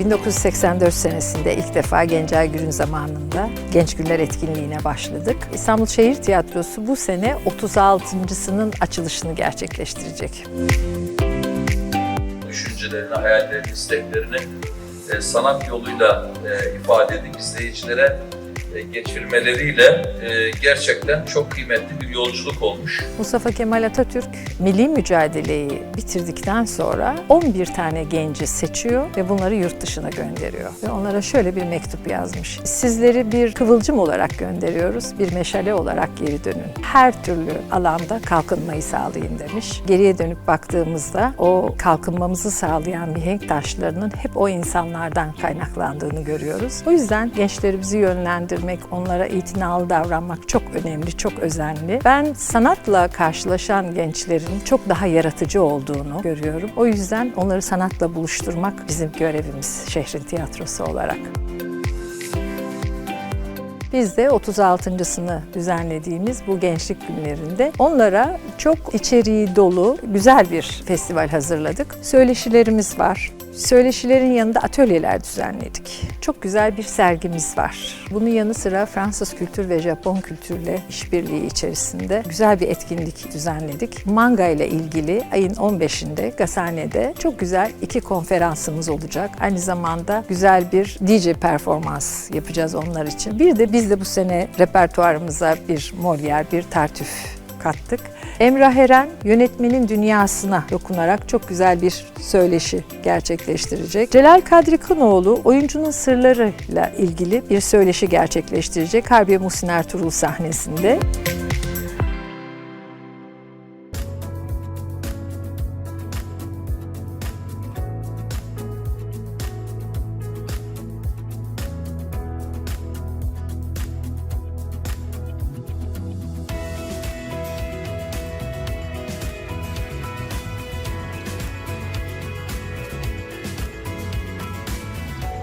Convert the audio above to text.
1984 senesinde ilk defa Gencay Gür'ün zamanında Genç Güller etkinliğine başladık. İstanbul Şehir Tiyatrosu bu sene 36.sının açılışını gerçekleştirecek. düşüncelerini, hayallerini, isteklerini e, sanat yoluyla e, ifade edip izleyicilere geçirmeleriyle e, gerçekten çok kıymetli bir yolculuk olmuş. Mustafa Kemal Atatürk milli mücadeleyi bitirdikten sonra 11 tane genci seçiyor ve bunları yurt dışına gönderiyor. Ve onlara şöyle bir mektup yazmış. Sizleri bir kıvılcım olarak gönderiyoruz, bir meşale olarak geri dönün. Her türlü alanda kalkınmayı sağlayın demiş. Geriye dönüp baktığımızda o kalkınmamızı sağlayan mihenk taşlarının hep o insanlardan kaynaklandığını görüyoruz. O yüzden gençlerimizi yönlendirmek, onlara itinalı davranmak çok önemli, çok özenli. Ben sanatla karşılaşan gençlerin çok daha yaratıcı olduğunu görüyorum. O yüzden onları sanatla buluşturmak bizim görevimiz şehrin tiyatrosu olarak. Biz de 36.sını düzenlediğimiz bu gençlik günlerinde onlara çok içeriği dolu güzel bir festival hazırladık. Söyleşilerimiz var. Söyleşilerin yanında atölyeler düzenledik. Çok güzel bir sergimiz var. Bunun yanı sıra Fransız kültür ve Japon kültürle işbirliği içerisinde güzel bir etkinlik düzenledik. Manga ile ilgili ayın 15'inde Gazhane'de çok güzel iki konferansımız olacak. Aynı zamanda güzel bir DJ performans yapacağız onlar için. Bir de biz de bu sene repertuarımıza bir Molière, bir Tartüf kattık. Emrah Eren yönetmenin dünyasına dokunarak çok güzel bir söyleşi gerçekleştirecek. Celal Kadri Kınoğlu oyuncunun sırlarıyla ilgili bir söyleşi gerçekleştirecek Harbiye Muhsin Ertuğrul sahnesinde.